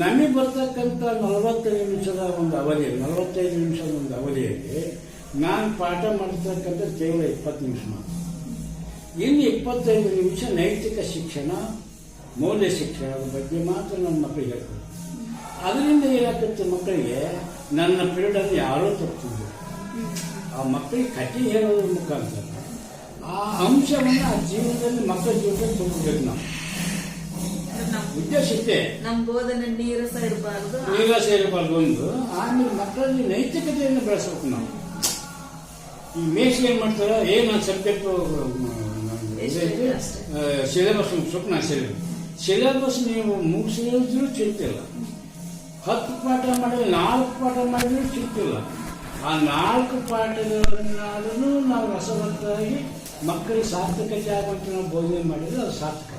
ನಮಗೆ ಬರ್ತಕ್ಕಂಥ ನಲವತ್ತೈದು ನಿಮಿಷದ ಒಂದು ಅವಧಿ ನಲವತ್ತೈದು ನಿಮಿಷದ ಒಂದು ಅವಧಿಯಲ್ಲಿ ನಾನು ಪಾಠ ಮಾಡ್ತಕ್ಕಂಥ ಕೇವಲ ಇಪ್ಪತ್ತು ನಿಮಿಷ ಮಾತ್ರ. ಇನ್ನು ಇಪ್ಪತ್ತೈದು ನಿಮಿಷ ನೈತಿಕ ಶಿಕ್ಷಣ, ಮೌಲ್ಯ ಶಿಕ್ಷಣದ ಬಗ್ಗೆ ಮಾತ್ರ ನನ್ನ ಮಕ್ಕಳಿಗೆ ಹೇಳ್ತಾರೆ. ಅದರಿಂದ ಏನಾಗುತ್ತೆ ಮಕ್ಕಳಿಗೆ, ನನ್ನ ಪೀರಿಯಡನ್ನು ಯಾರೋ ತಪ್ಪಿದ್ರು ಆ ಮಕ್ಕಳಿಗೆ ಕಥೆ ಹೇಳೋದ್ರ ಮುಖಾಂತರ ಆ ಅಂಶವನ್ನು ಆ ಜೀವನದಲ್ಲಿ ಮಕ್ಕಳ ಜೊತೆ ತುಂಬಬೇಕು ನಾವು. ನಮ್ ಉದ್ದೇಶ ಇಷ್ಟೇ ನಮ್ ಬೋಧನೆ ನೀರಸ ಇರಬಾರ್ದು ನೀರಸ ಇರಬಾರ್ದು ಒಂದು. ಆಮೇಲೆ ಮಕ್ಕಳಲ್ಲಿ ನೈತಿಕತೆಯನ್ನು ಬೆಳೆಸಬೇಕು ನಾವು. ಈ ಮೇಷ್ ಏನ್ ಮಾಡ್ತಾರೆ? ಏನು ಸಬ್ಜೆಕ್ಟ್ ಸಿಲೆಬಸ್ ಸ್ವಪ್ನ ಸಿಲೆಬಸ್ ಸಿಲೆಬಸ್ ನೀವು ಮುಗಿಸಿದ್ರು ಚಿಂತಿಲ್ಲ. ಹತ್ತು ಪಾಠ ಮಾಡಿದ್ರೆ ನಾಲ್ಕು ಪಾಠ ಮಾಡಿದ್ರು ಚಿಂತಿಲ್ಲ. ಆ ನಾಲ್ಕು ಪಾಠಗಳನ್ನಾದ್ರೂ ನಾವು ರಸವಂತರಾಗಿ ಮಕ್ಕಳಿಗೆ ಸಾರ್ಥಕತೆ ಆಗುವಂತೆ ನಾವು ಬೋಧನೆ ಮಾಡಿದ್ರೆ ಅದು ಸಾರ್ಥಕ.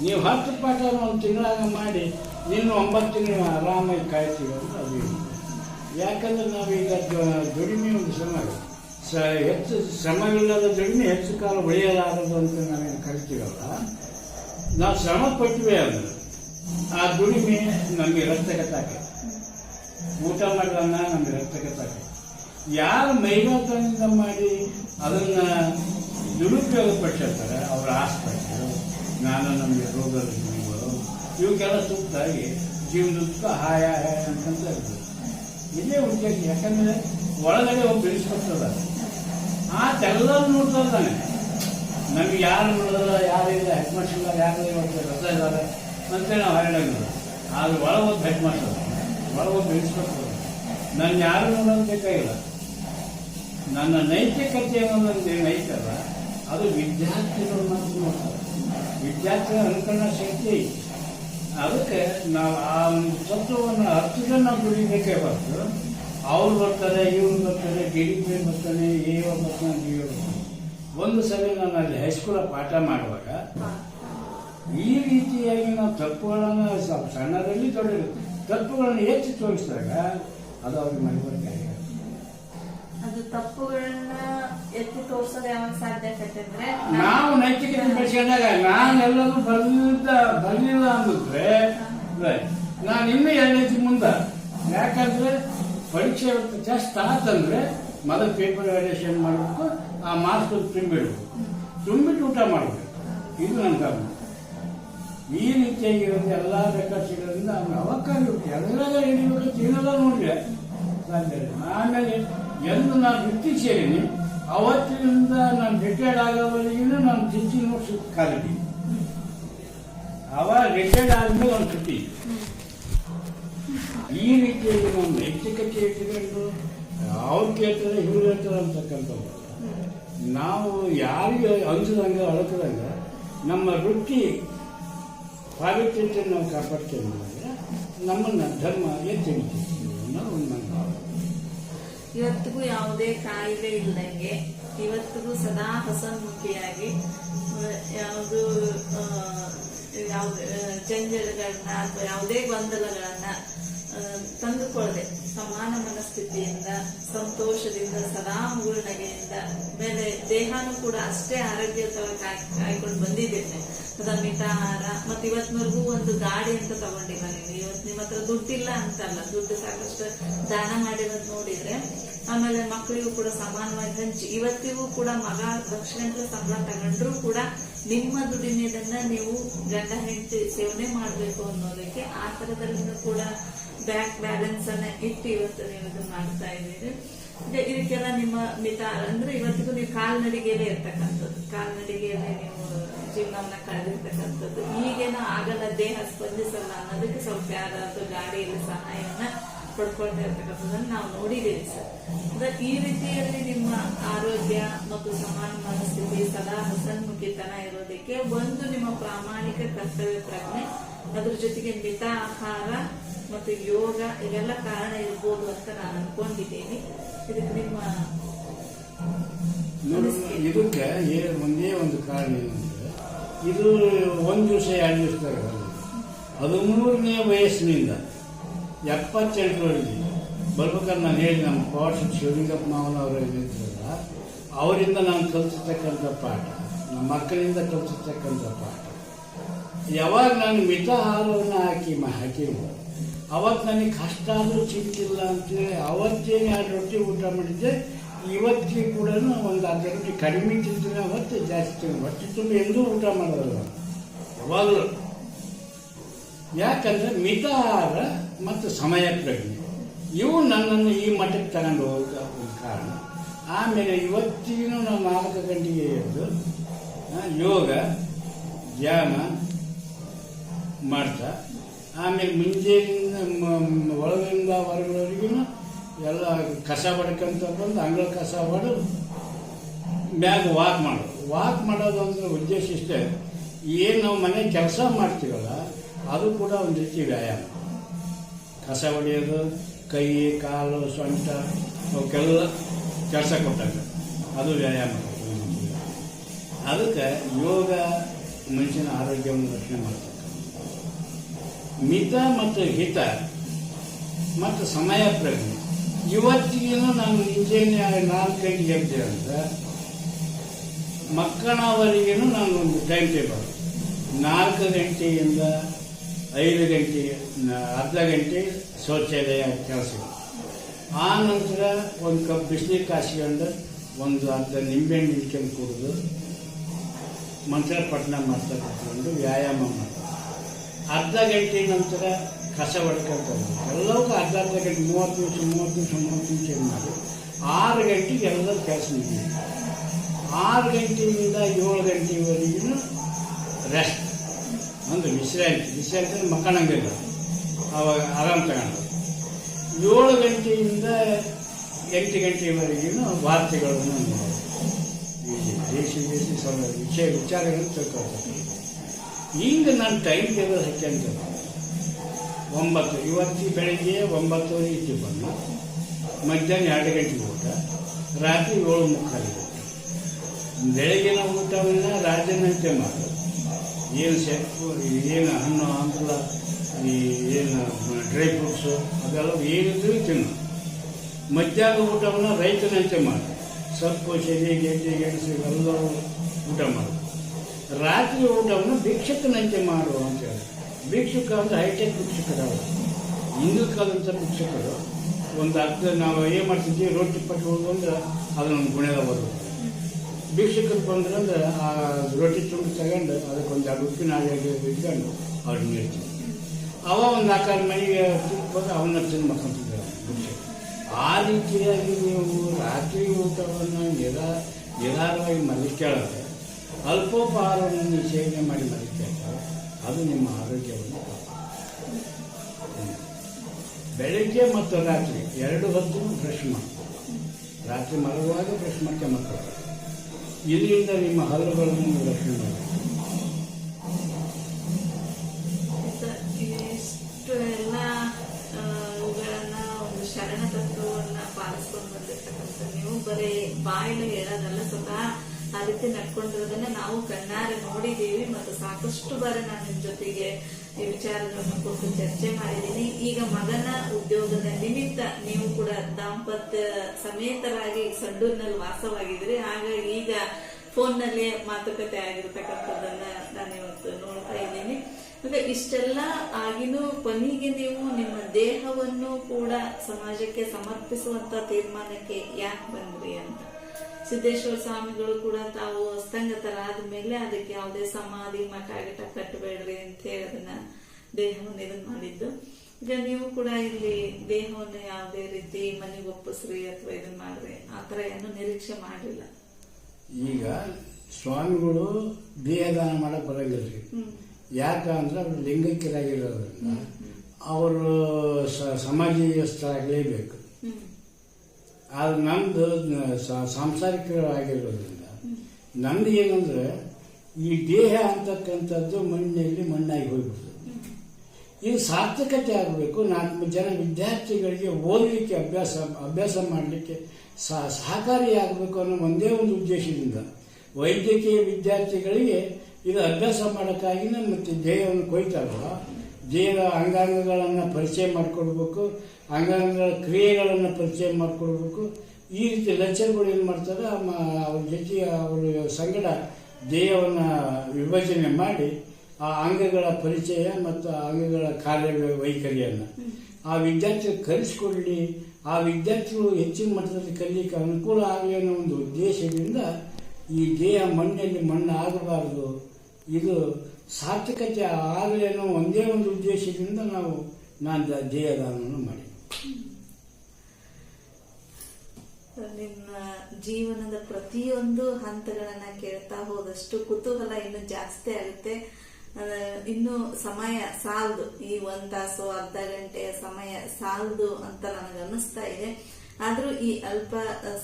ನೀವು ಹತ್ತು ಪಾಠ ಒಂದು ತಿಂಗಳಾಗ ಮಾಡಿ ಇನ್ನು ಒಂಬತ್ತು ತಿಂಗಳು ಆರಾಮಾಗಿ ಕಾಯ್ತೀವಿ ಅಂತ ಅದು. ಯಾಕಂದ್ರೆ ನಾವೀಗ ದುಡಿಮೆ ಒಂದು ಶ್ರಮ. ಸ, ಹೆಚ್ಚು ಶ್ರಮವಿಲ್ಲದ ದುಡಿಮೆ ಹೆಚ್ಚು ಕಾಲ ಉಳಿಯಲಾರದು ಅಂತ ನಾವೇನು ಕರಿತೀವಲ್ಲ? ನಾವು ಶ್ರಮ ಪಟ್ಟಿವೆ ಅಂದ್ರೆ ಆ ದುಡಿಮೆ ನಮಗೆ ರಕ್ತಗತಾಕೆ ಊಟ ಮಾಡಲನ್ನ ನಮಗೆ ರಕ್ತಗತಾಕೆ ಯಾರು ಮೈಗಾತನದಿಂದ ಮಾಡಿ ಅದನ್ನು ದುರುಪಯೋಗ ಪಡಿಸಿರ್ತಾರೆ ಅವರ ಹಾಸ್ಪಿಟಲ್ ನಾನು ನಮಗೆ ರೋಗ ಇವಕ್ಕೆಲ್ಲ ಸೂಕ್ತಾಗಿ ಜೀವನದುಕ್ಕ ಹಾಯ ಹಾಯ ಅಂತಂತ ಇರ್ತದೆ ಇಲ್ಲೇ ಉದ್ದೇಶ ಯಾಕಂದ್ರೆ ಒಳಗಡೆ ಒಬ್ಬ ಆ ತೆಲ್ಲರೂ ನೋಡ್ತಾ ಇದ್ದಾನೆ ನಮ್ಗೆ ಯಾರು ನೋಡೋಲ್ಲ ಯಾರಿಲ್ಲ ಹೆಡ್ ಇಲ್ಲ, ಯಾರು ರಸ ಇದ್ದಾರೆ. ಅಂತೇಳಿ ನಾವು ಹರಡಂಗಿಲ್ಲ ಆದ್ರೆ ಒಳಗೆ ಒಬ್ಬ ಹೆಡ್ ಮಾಸ್ಟರ್ ಒಳಗೆ ಒಬ್ಬ ಬೆಳೆಸ್ಕೊಳ್ತದ ನನ್ನ ಯಾರು ನೋಡೋದು ಬೇಕಾಗಿಲ್ಲ ನನ್ನ ನೈತಿಕತೆ ಅನ್ನೋದೊಂದು ನೈತಲ್ಲ. ಐತಲ್ಲ ಅದು ವಿದ್ಯಾರ್ಥಿಗಳು ಮಾತ್ರ ನೋಡ್ತಾರೆ. ವಿದ್ಯಾರ್ಥಿಗಳ ಅನುಕರಣ ಶಕ್ತಿ ಅದಕ್ಕೆ ನಾವು ಆ ಒಂದು ತತ್ವವನ್ನು ಹತ್ತು ನಾವು ದುಡಿಬೇಕೇ ಅವ್ರು ಬರ್ತಾರೆ, ಇವ್ರು ಬರ್ತಾರೆ, ಡಿ ಬರ್ತಾನೆ ಏವ ಬರ್ತಾನೆ ಒಂದು ಸಲ ನಾನು ಅಲ್ಲಿ ಹೈಸ್ಕೂಲ ಪಾಠ ಮಾಡುವಾಗ, ಈ ರೀತಿಯಾಗಿ ನಾವು ತಪ್ಪುಗಳನ್ನು ಸಣ್ಣದಲ್ಲಿ ತೊಡಗಿ ತಪ್ಪುಗಳನ್ನು ಹೆಚ್ಚು ತೋರಿಸಿದಾಗ ಅದು ಅವ್ರಿಗೆ ಮನವರಿಕೆ ಅದು ತಪ್ಪುಗಳನ್ನ ಎತ್ತಿ ತೋರ್ಸೋದು ಯಾವಾಗ ಸಾಧ್ಯ ಆಗತ್ತಂದ್ರೆ ನಾವು ನೈತಿಕತೆ ಬೆಳೆಸ್ಕೊಂಡಾಗ ನಾನೆಲ್ಲರೂ ಬರ್ಲಿಲ್ಲ ಬರ್ಲಿಲ್ಲ ಅಂದಿದ್ರೆ ನಾನು ಇನ್ನು ಎರಡನೇ ಮುಂದ. ಯಾಕಂದ್ರೆ ಪರೀಕ್ಷೆ ಜಸ್ಟ್ ಆತಂದ್ರೆ ಮೊದಲು ಪೇಪರ್ ವ್ಯಾಲ್ಯೂಷನ್ ಮಾಡಬೇಕು ಆ ಮಾರ್ಕ್ಸ್ ತುಂಬಿಡ್ಬೇಕು. ತುಂಬಿಟ್ಟು ಊಟ ಮಾಡಬೇಕು. ಇದು ನನ್ನ ಕಾರಣ ಈ ರೀತಿಯಾಗಿರೋದು ಎಲ್ಲ ರೆಕಾರ್ಡ್ಸ್ಗಳಿಂದ ಅವಕಾಶ ಎಲ್ಲ ಹಿಡಿಬೇಕು ಏನೆಲ್ಲ ನೋಡಿದೆ. ಸಾಧ್ಯ. ಆಮೇಲೆ ಎಂದು ನಾನು ವೃತ್ತಿ ಸೇರಿನಿ ಅವತ್ತಿನಿಂದ ನಾನು ರಿಟೈರ್ಡ್ ಆಗೋವರೆಗೂ ನಾನು ಟೀಚಿಂಗ್ ನೋಟ್ಸ್ ಕಾಲಿಟ್ಟಿ ಅವಾಗ ರಿಟೈರ್ಡ್ ಆದ್ಮೇಲೆ ಒಂದು ಸುಟ್ಟಿ ಈ ರೀತಿಯಾಗಿ ನಾವು ನೈತಿಕತೆ ಇಟ್ಟುಕೊಂಡು ಅವ್ರು ಕೇಳ್ತಾರೆ, ಇವ್ರು ಹೇಳ್ತಾರೆ ಅಂತಕ್ಕಂಥವ್ರು ನಾವು ಯಾರಿಗೆ ಅನ್ಸದಂಗೆ, ಅಳಕದಂಗ, ನಮ್ಮ ವೃತ್ತಿ ಪಾವಿತ್ರ್ಯತೆಯನ್ನು ನಾವು ಕಾಪಾಡ್ತೇವೆ ನಮ್ಮನ್ನ ಧರ್ಮ ಎತ್ತಿ ಅನ್ನೋ ಒಂದು. ಇವತ್ತಿಗೂ ಯಾವುದೇ ಕಾಯಿಲೆ ಇಲ್ಲಂಗೆ ಇವತ್ತಿಗೂ ಸದಾ ಹಸನ್ಮುಖಿಯಾಗಿ ಯಾವುದು ಯಾವುದೇ ಜಂಜಲಗಳನ್ನ ಅಥವಾ ಯಾವುದೇ ಗೊಂದಲಗಳನ್ನ ತಂದುಕೊಳ್ಳದೆ ಸಮಾನ ಮನಸ್ಥಿತಿಯಿಂದ, ಸಂತೋಷದಿಂದ ಸದಾ ಮೂರ್ಣಗೆಯಿಂದ ಮೇಲೆ ದೇಹನೂ ಕೂಡ ಅಷ್ಟೇ ಆರೋಗ್ಯಯುತವಾಗಿ ಕಾಯ್, ಕಾಯ್ಕೊಂಡು ಬಂದಿದ್ದೇನೆ. ಅದ ಮಿತಾಹಾರ, ಮತ್ತೆ ಇವತ್ತಿನವರೆಗೂ ಒಂದು ಗಾಡಿ ಅಂತ ತಗೊಂಡಿಲ್ಲ ನೀವು ಇವತ್ತು ನಿಮ್ಮ ಹತ್ರ ದುಡ್ಡಿಲ್ಲ ಅಂತಲ್ಲ, ದುಡ್ಡು ಸಾಕಷ್ಟು ದಾನ ಮಾಡಿರೋದು ನೋಡಿದ್ರೆ, ಆಮೇಲೆ ಮಕ್ಕಳಿಗೂ ಕೂಡ ಸಮಾನವಾಗಿ ಹಂಚಿ, ಇವತ್ತಿಗೂ ಕೂಡ ಮಗ ದಕ್ಷಿಣದ ಸಂಬಳ ತಗೊಂಡ್ರು ಕೂಡ ನಿಮ್ಮ ದುಡಿಮೆದನ್ನ ನೀವು ಗಂಡ, ಹೆಂಡತಿ ಸೇವನೆ ಮಾಡಬೇಕು ಅನ್ನೋದಕ್ಕೆ ಆ ತರದಲ್ಲಿ ಕೂಡ ಬ್ಯಾಂಕ್ ಬ್ಯಾಲೆನ್ಸ್ ಅನ್ನ ಇಟ್ಟು ಇವತ್ತು ನೀವು ಇದನ್ನ ಮಾಡ್ತಾ ಇದ್ದೀರಿ. ಇದೆ ಇದಕ್ಕೆಲ್ಲ ನಿಮ್ಮ ಮಿತ, ಅಂದ್ರೆ ಇವತ್ತಿಗೂ ನೀವು ಕಾಲ್ನಡಿಗೆಯಲ್ಲೇ ಇರ್ತಕ್ಕಂಥದ್ದು. ಕಾಲ್ನಡಿಗೆಯಲ್ಲೇ ನೀವು ಜೀವನವನ್ನ ಕಳೆದಿರ್ತಕ್ಕಂಥದ್ದು. ಈಗೇನೋ ಆಗಲ್ಲ, ದೇಹ ಸ್ಪಂದಿಸಲ್ಲ ಅನ್ನೋದಕ್ಕೆ ಸ್ವಲ್ಪ ಯಾರಾದ್ರೂ ಗಾಡಿಯಲ್ಲಿ ಸಹಾಯವನ್ನ ಪಡ್ಕೊಳ್ತಾ ಇರ್ತಕ್ಕಂಥದ್ದನ್ನ ನಾವು ನೋಡಿದ್ದೀವಿ ಸರ್. ಅಂದ್ರೆ ಈ ರೀತಿಯಲ್ಲಿ ನಿಮ್ಮ ಆರೋಗ್ಯ ಮತ್ತು ಸಮಾನ ಮನಸ್ಥಿತಿ ಸದಾ ಹಸನ್ಮುಖಿತನ ಇರೋದಕ್ಕೆ ಒಂದು ನಿಮ್ಮ ಪ್ರಾಮಾಣಿಕ ಕರ್ತವ್ಯ ಪ್ರಜ್ಞೆ. ಅದ್ರ ಜೊತೆಗೆ ಮಿತ ಆಹಾರ ಮತ್ತು ಯೋಗ ಇವೆಲ್ಲ ಕಾರಣ ಇರ್ಬೋದು ಅಂತ ನಾನು ಅನ್ಕೊಂಡಿದ್ದೀನಿ. ಇದಕ್ಕೆ ನಿಮ್ಮ ಇದಕ್ಕೆ ಒಂದೇ ಒಂದು ಕಾರಣ ಏನಂದ್ರೆ ಇದು ಒಂದು ದಿವಸ ಎರಡು ದಿವಸ ಹದಿಮೂರನೇ ವಯಸ್ಸಿನಿಂದ ಎಪ್ಪತ್ತೆಂಟರವರೆಗೆ ಬರ್ಬೇಕಾದ್ರೆ ನಾನು ಹೇಳಿ ನಮ್ಮ ಪಾಠ ಶಿವಲಿಂಗಪ್ಪ ಮಾವನವರು ಏನಿದ್ರಲ್ಲ ಅವರಿಂದ ನಾನು ಕಲಿಸಿರ್ತಕ್ಕಂಥ ಪಾಠ ನಮ್ಮ ಮಕ್ಕಳಿಂದ ಕಲಿಸಿರ್ತಕ್ಕಂಥ ಪಾಠ. ಯಾವಾಗ ನಾನು ಮಿತಾಹಾರವನ್ನು ಹಾಕಿ ಹಾಕಿಲ್ವೋ ಅವತ್ತು ನನಗೆ ಕಷ್ಟ ಆದರೂ ಸಿಕ್ಕಿಲ್ಲ ಅಂತೇಳಿ ಅವತ್ತೇನು ಎರಡು ರೊಟ್ಟಿ ಊಟ ಮಾಡಿದ್ದೆ. ಇವತ್ತಿಗೆ ಕೂಡ ಒಂದು ಅರ್ಧ ರೊಟ್ಟಿ ಕಡಿಮೆ ತಿಂತೀನಿ ಅವತ್ತು ಜಾಸ್ತಿ ಹೊಟ್ಟೆ ತುಂಬ ಎಂದೂ ಊಟ ಮಾಡೋದಲ್ಲ. ಯಾವಾಗಲೂ. ಯಾಕಂದರೆ ಮಿತ ಆಹಾರ ಮತ್ತು ಸಮಯ ಪ್ರಜ್ಞೆ. ಇವು ನನ್ನನ್ನು ಈ ಮಟ್ಟಕ್ಕೆ ತಗೊಂಡು ಹೋಗೋಕೆ ಒಂದು ಕಾರಣ. ಆಮೇಲೆ ಇವತ್ತಿಗೂ ನಾವು ನಾಲ್ಕು ಗಂಟೆಗೆ ಎದ್ದು ಯೋಗ ಧ್ಯಾನ ಮಾಡ್ತಾ ಆಮೇಲೆ ಮುಂಜಾನೆಯಿಂದ ಮ- ಮ- ಒಳಗಿಂದ ಹೊರಗಡೆವರೆಗೂ ಎಲ್ಲ ಕಸ ಬಡ್ಕಂತ ಬಂದು ಅಂಗಳ ಕಸ ಹೊಡೆದು ಮ್ಯಾಗ ವಾಕ್ ಮಾಡೋದು. ವಾಕ್ ಮಾಡೋದು ಅಂದ್ರೆ ಉದ್ದೇಶ ಇಷ್ಟೇ. ಏನು ನಾವು ಮನೆ ಕೆಲಸ ಮಾಡ್ತೀವಲ್ಲ, ಅದು ಕೂಡ ಒಂದು ರೀತಿ ವ್ಯಾಯಾಮ. ಕಸ ಹೊಡೆಯೋದು, ಕೈ, ಕಾಲು, ಸೊಂಟ, ಅವಕ್ಕೆಲ್ಲ ಕೆಲಸ ಕೊಟ್ಟಾಗ ಅದು ವ್ಯಾಯಾಮ. ಅದಕ್ಕೆ ಯೋಗ ಮನುಷ್ಯನ ಆರೋಗ್ಯವನ್ನು ರಕ್ಷಣೆ ಮಾಡ್ತಕ್ಕಂಥ ಮಿತ ಮತ್ತು ಹಿತ, ಮತ್ತು ಸಮಯ ಪ್ರಜ್ಞೆ. ಇವತ್ತಿಗೂ ನಾನು ಮುಂಜಾನೆ ನಾಲ್ಕು ಗಂಟೆ ಅಂತ. ಮಕ್ಕಳವರಿಗೇನು ನಾನು ಒಂದು ಟೈಮ್ ಟೇಬಲ್ ನಾಲ್ಕು ಗಂಟೆಯಿಂದ ಐದು ಗಂಟೆ ಅರ್ಧ ಗಂಟೆ ಶೌಚಾಲಯ ಕೆಲಸ ಆ ನಂತರ ಒಂದು ಕಪ್ ಬಿಸಿನೀರು ಕಾಸ್ಕೊಂಡು ಒಂದು ಅರ್ಧ ನಿಂಬೆಹಣ್ಣು ಇಟ್ಕೊಂಡು ಕುಡಿದು ಮಂತ್ರ ಪಠಣ ಮಾಡ್ತಾ ಕೂತ್ಕೊಂಡು ವ್ಯಾಯಾಮ ಮಾಡ್ತಾರೆ ಅರ್ಧ ಗಂಟೆ ನಂತರ ಕಸ ಹೊಡ್ಕೊಂತ ಎಲ್ಲವೂ ಅರ್ಧ ಅರ್ಧ ಗಂಟೆ, ಮೂವತ್ತು ನಿಮಿಷ ಮೂವತ್ತು ನಿಮಿಷ ಮೂವತ್ತು ನಿಮಿಷ ಮಾಡಿ ಆರು ಗಂಟೆಗೆ ಎಲ್ಲರೂ ಕೆಲಸ ಆರು ಗಂಟೆಯಿಂದ ಏಳು ಗಂಟೆವರೆಗೂ ರೆಸ್ಟ್ ಒಂದು ವಿಶ್ರಾಂತಿ ವಿಶ್ರಾಂತಿ ಅಂದ್ರೆ ಮಕ್ಕಳಂಗಿಲ್ಲ. ಅವಾಗ ಆರಾಮ್ ತಗೊಂಡು ಏಳು ಗಂಟೆಯಿಂದ ಎಂಟು ಗಂಟೆವರೆಗೂ ವಾರ್ತೆಗಳನ್ನು ನೋಡೋದು ದೇಶ ದೇಶ ವಿಷಯ ವಿಚಾರಗಳನ್ನು ತಿಳ್ಕೊಳ್ತಾರೆ. ಈಗ ನಾನು ಟೈಮ್ ಟೇಬಲ್ ಹಾಕ್ಯಂತೆ ಒಂಬತ್ತು, ಇವತ್ತು ಬೆಳಿಗ್ಗೆ ಒಂಬತ್ತುವರೆ ಇತ್ತು ಬಂದು. ಮಧ್ಯಾಹ್ನ ಎರಡು ಗಂಟೆಗೆ ಊಟ. ರಾತ್ರಿ ಏಳು ಮುಕ್ಕಾಲಿಗೆ ಊಟ. ಬೆಳಗಿನ ಊಟವನ್ನು ರಾಜನಂತೆ ಮಾಡೋದು. ಏನು ಸೆಪ್ಪು ಏನು ಹಣ್ಣು ಹಂಪಲ ಈ ಏನು ಡ್ರೈ ಫ್ರೂಟ್ಸು ಅದೆಲ್ಲ ಏನಿದ್ರು ತಿನ್ನು. ಮಧ್ಯಾಹ್ನ ಊಟವನ್ನು ರೈತನಂತೆ ಮಾಡಿ ಸೊಪ್ಪು ಶೆರಿ ಗೆಡ್ಡೆ, ಗೆಣಸು, ಇವೆಲ್ಲವೂ ಊಟ ಮಾಡು ರಾತ್ರಿ ಊಟವನ್ನು ಭಿಕ್ಷಕನಂತೆ ಮಾಡು ಅಂತ ಹೇಳಿ. ಭಿಕ್ಷುಕ ಅಂದ್ರೆ ಹೈಟೆಕ್ ಭಿಕ್ಷುಕರವರು. ಹಿಂದಿನ ಕಾಲದಂಥ ಭಿಕ್ಷುಕರು. ಒಂದು ಅರ್ಧ ನಾವು ಏನು ಮಾಡ್ತಿದ್ವಿ ರೊಟ್ಟಿ ಪಟ್ಟು ಅಂದ್ರೆ ಅದನ್ನೊಂದು ಗುಣದ ಬರೋದು ಭಿಕ್ಷುಕರು ಬಂದ್ರಂದ್ರೆ ಆ ರೊಟ್ಟಿ ತುಂಡು ತಗೊಂಡು ಅದಕ್ಕೊಂದು ಎರಡು ಉಪ್ಪಿನ ಹಾಗೆ ಇಟ್ಕೊಂಡು ಅವ್ರನ್ನ ಇರ್ತೀವಿ ಅವ ಒಂದು ಆಕಾರ ಮನೆಗೆ ಬಂದು ಅವನ್ನ ತಿಂದು ಮಕ್ಕಂತಿದ್ದಾರೆ ಭಿಕ್ಷುಕ ಆ ರೀತಿಯಾಗಿ ನೀವು ರಾತ್ರಿ ಊಟವನ್ನು ನಿರಾ ನಿರಾರವಾಗಿ ಮಲಿಕೇಳಿದ್ರೆ ಅಲ್ಪೋಪಹಾರವನ್ನು ಸೇವನೆ ಮಾಡಿ ಮಲಿಕೇಳ್ತಾರೆ ಅದು ನಿಮ್ಮ ಆರೋಗ್ಯವನ್ನು ಬೆಳಗ್ಗೆ ಮತ್ತು ರಾತ್ರಿ ಎರಡು ಹೊತ್ತು ಬ್ರಷ್ ಮಾಡಿ ರಾತ್ರಿ ಮಲಗುವಾಗ ಬ್ರಷ್ ಮಾಡ್ಕೆ ಮಕ್ಕಳು. ಇದರಿಂದ ನಿಮ್ಮ ಹಲ್ಲುಗಳನ್ನು ರಕ್ಷಣೆ ಮಾಡಿ ಶರಣ ತತ್ವವನ್ನ ನೀವು ಬರೀ ಬಾಯಲ್ಲಿ ಹೇಳೋದಲ್ಲ, ಸ್ವತಃ ಆ ರೀತಿ ನಡ್ಕೊಂಡಿರೋದನ್ನ ನಾವು ಕಣ್ಣಾರೆ ನೋಡಿದೀವಿ ಮತ್ತು ಸಾಕಷ್ಟು ಬಾರಿ ನಾನು ನಿಮ್ ಜೊತೆಗೆ ಈ ವಿಚಾರಗಳನ್ನು ಕೊಟ್ಟು ಚರ್ಚೆ ಮಾಡಿದ್ದೀನಿ. ಈಗ ಮಗನ ಉದ್ಯೋಗದ ನಿಮಿತ್ತ ನೀವು ಕೂಡ ದಾಂಪತ್ಯ ಸಮೇತರಾಗಿ ಸಂಡೂರಿನಲ್ಲಿ ವಾಸವಾಗಿದ್ರಿ ಹಾಗಾಗಿ ಈಗ ಫೋನ್ನಲ್ಲಿ ಮಾತುಕತೆ ಆಗಿರ್ತಕ್ಕಂಥದ್ದನ್ನ ನಾನು ಇವತ್ತು ನೋಡ್ತಾ ಇದ್ದೀನಿ. ಮತ್ತೆ ಇಷ್ಟೆಲ್ಲ ಆಗಿನೂ ಕೊನೆಗೆ ನೀವು ನಿಮ್ಮ ದೇಹವನ್ನು ಕೂಡ ಸಮಾಜಕ್ಕೆ ಸಮರ್ಪಿಸುವಂತ ತೀರ್ಮಾನಕ್ಕೆ ಯಾಕೆ ಬಂದ್ರಿ ಅಂತ? ಸಿದ್ದೇಶ್ವರ ಸ್ವಾಮಿಗಳು ಕೂಡ ತಾವು ಹಸ್ತಂಗತರ ಮೇಲೆ ಅದಕ್ಕೆ ಯಾವುದೇ ಸಮಾಧಿ ಮಠ ಗಿಟ ಕಟ್ಟಬೇಡ್ರಿ ಅಂತ ಹೇಳಿ ಅದನ್ನ ದೇಹವನ್ನು ಇದನ್ ಮಾಡಿದ್ದು. ಈಗ ನೀವು ಕೂಡ ಇಲ್ಲಿ ದೇಹವನ್ನು ಯಾವುದೇ ರೀತಿ ಮನೆಗೆ ಒಪ್ಪಿಸ್ರಿ ಅಥವಾ ಇದನ್ನ ಮಾಡ್ರಿ ಆತರ ಏನು ನಿರೀಕ್ಷೆ ಮಾಡಲಿಲ್ಲ ಈಗ ಸ್ವಾಮಿಗಳು ದೇಹದಾನ ಮಾಡಕ್ ಬರಂಗಿಲ್ಲ ರೀ ಹ್ಮ್ ಯಾಕಂದ್ರೆ ಅವರು ಲಿಂಗಕ್ಕಿರಾಗಿರೋದ್ರಿಂದ ಅವರು ಸ- ಸಮಾಜಸ್ಥರಾಗಲೇಬೇಕು ಹ್ಮ್ ಆದ್ರೆ ನಂದು ಸಾಂಸಾರಿಕವಾಗಿರೋದ್ರಿಂದ ನಂದು ಏನಂದ್ರೆ ಈ ದೇಹ ಅಂತಕ್ಕಂಥದ್ದು ಮಣ್ಣಲ್ಲಿ ಮಣ್ಣಾಗಿ ಹೋಗ್ಬಿಡ್ತದೆ. ಇದು ಸಾರ್ಥಕತೆ ಆಗಬೇಕು. ನಾಲ್ಕು ಜನ ವಿದ್ಯಾರ್ಥಿಗಳಿಗೆ ಓದಲಿಕ್ಕೆ ಅಭ್ಯಾಸ ಅಭ್ಯಾಸ ಮಾಡಲಿಕ್ಕೆ ಸಹಕಾರಿಯಾಗಬೇಕು ಅನ್ನೋ ಒಂದೇ ಒಂದು ಉದ್ದೇಶದಿಂದ ವೈದ್ಯಕೀಯ ವಿದ್ಯಾರ್ಥಿಗಳಿಗೆ ಇದು ಅಭ್ಯಾಸ ಮಾಡೋಕ್ಕಾಗಿನ ಮತ್ತು ದೇಹವನ್ನು ಕೊಯ್ತಾರಲ್ಲ ದೇಹದ ಅಂಗಾಂಗಗಳನ್ನು ಪರಿಚಯ ಮಾಡಿಕೊಡ್ಬೇಕು ಅಂಗಾಂಗಗಳ ಕ್ರಿಯೆಗಳನ್ನು ಪರಿಚಯ ಮಾಡಿಕೊಡ್ಬೇಕು ಈ ರೀತಿ ಲೆಕ್ಚರ್ಗಳು ಏನು ಮಾಡ್ತಾರೆ ಅವ್ರ ಜೊತೆ ಅವರ ಸಂಗಡ ದೇಹವನ್ನು ವಿಭಜನೆ ಮಾಡಿ, ಆ ಅಂಗಗಳ ಪರಿಚಯ ಮತ್ತು ಅಂಗಗಳ ಕಾರ್ಯ ವೈಖರಿಯನ್ನು. ಆ ವಿದ್ಯಾರ್ಥಿಗಳು ಕಲಿಸ್ಕೊಳ್ಳಿ. ಆ ವಿದ್ಯಾರ್ಥಿಗಳು ಹೆಚ್ಚಿನ ಮಟ್ಟದಲ್ಲಿ ಕಲಿಯಕ್ಕೆ ಅನುಕೂಲ ಆಗಲಿ ಅನ್ನೋ ಒಂದು ಉದ್ದೇಶದಿಂದ ಈ ದೇಹ ಮಣ್ಣಲ್ಲಿ ಮಣ್ಣು ಆಗಬಾರದು ಇದು ಸಾರ್ಥಕತೆ ಆಗಲಿ ಅನ್ನೋ ಒಂದೇ ಒಂದು ಉದ್ದೇಶದಿಂದ ನಾವು ನಾನು ದೇಹದಾನವನ್ನು ಮಾಡಿ ನಿಮ್ಮ ಜೀವನದ ಪ್ರತಿಯೊಂದು ಹಂತಗಳನ್ನ ಕೇಳ್ತಾ ಹೋದಷ್ಟು ಕುತೂಹಲ ಇನ್ನು ಜಾಸ್ತಿ ಆಗುತ್ತೆ. ಇನ್ನು ಸಮಯ ಸಾಲದು. ಈ ಒಂದ್ ತಾಸು, ಅರ್ಧ ಗಂಟೆಯ ಸಮಯ ಸಾಲದು ಅಂತ ನನಗೆ ಅನಿಸ್ತಾ ಇದೆ. ಆದ್ರೂ ಈ ಅಲ್ಪ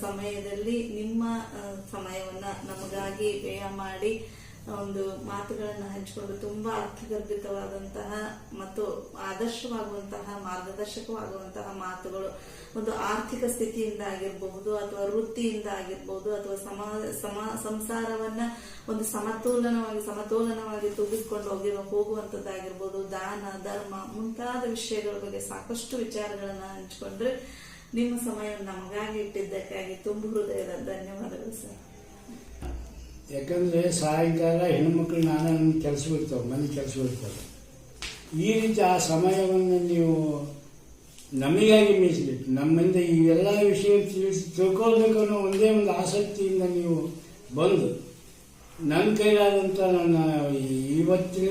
ಸಮಯದಲ್ಲಿ ನಿಮ್ಮ ಸಮಯವನ್ನ ನಮಗಾಗಿ ವ್ಯಯ ಮಾಡಿ ಒಂದು ಮಾತುಗಳನ್ನು ಹಂಚಿಕೊಂಡು ತುಂಬಾ ಅರ್ಥಗರ್ಭಿತವಾದಂತಹ ಮತ್ತು ಆದರ್ಶವಾಗುವಂತಹ, ಮಾರ್ಗದರ್ಶಕವಾಗುವಂತಹ ಮಾತುಗಳು, ಒಂದು ಆರ್ಥಿಕ ಸ್ಥಿತಿಯಿಂದ ಆಗಿರಬಹುದು ಅಥವಾ ವೃತ್ತಿಯಿಂದ ಆಗಿರಬಹುದು ಅಥವಾ ಸಮ ಸಮ, ಸಂಸಾರವನ್ನ ಒಂದು ಸಮತೋಲನವಾಗಿ ಸಮತೋಲನವಾಗಿ ತುಂಬಿಸಿಕೊಂಡು ಹೋಗಿರೋ ಹೋಗುವಂತದ್ದಾಗಿರ್ಬೋದು ದಾನ, ಧರ್ಮ ಮುಂತಾದ ವಿಷಯಗಳ ಬಗ್ಗೆ ಸಾಕಷ್ಟು ವಿಚಾರಗಳನ್ನ ಹಂಚಿಕೊಂಡ್ರೆ ನಿಮ್ಮ ಸಮಯವನ್ನು ನಮಗಾಗಿ ಇಟ್ಟಿದ್ದಕ್ಕಾಗಿ ತುಂಬ ಹೃದಯದ ಧನ್ಯವಾದಗಳು ಸರ್. ಯಾಕಂದರೆ ಸಾಯಂಕಾಲ ಹೆಣ್ಮಕ್ಳು ನಾನಾ ನನ್ನ ಕೆಲಸಗಳಿರ್ತಾವೆ ಮನೆ ಕೆಲಸಗಳಿರ್ತಾವೆ ಈ ರೀತಿ ಆ ಸಮಯವನ್ನು ನೀವು ನಮಗಾಗಿ ಮೀಸಲಿಟ್ಟು, ನಮ್ಮಿಂದ ಈ ಎಲ್ಲ ವಿಷಯ ತಿಳಿಸಿ ತಿಳ್ಕೊಳ್ಬೇಕು ಅನ್ನೋ ಒಂದೇ ಒಂದು ಆಸಕ್ತಿಯಿಂದ ನೀವು ಬಂದು, ನನ್ನ ಕೈಲಾದಂಥ ನನ್ನ ಇವತ್ತಿನ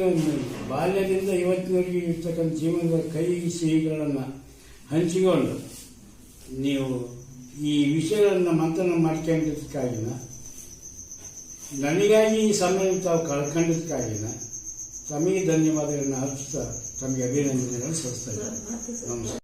ಬಾಲ್ಯದಿಂದ ಇವತ್ತಿನವರೆಗೆ ಇರ್ತಕ್ಕಂಥ ಜೀವನದ ಕೈ ಸಿಹಿಗಳನ್ನು ಹಂಚಿಕೊಂಡು ನೀವು ಈ ವಿಷಯಗಳನ್ನು ಮಂಥನ ಮಾಡ್ಕೊಂಡಿದ್ದಕ್ಕಾಗಿನ ನನಗಾಗಿ ಈ ಸಮಯ ತಾವು ಕಳ್ಕೊಂಡಿದ್ದಕ್ಕಾಗಿನ ತಮಗೆ ಧನ್ಯವಾದಗಳನ್ನು ಅರ್ಪಿಸ್ತಾ ತಮಗೆ ಅಭಿನಂದನೆಗಳನ್ನು ಸಲ್ಲಿಸ್ತಾ ಇದ್ದಾರೆ ನಮಸ್ಕಾರ.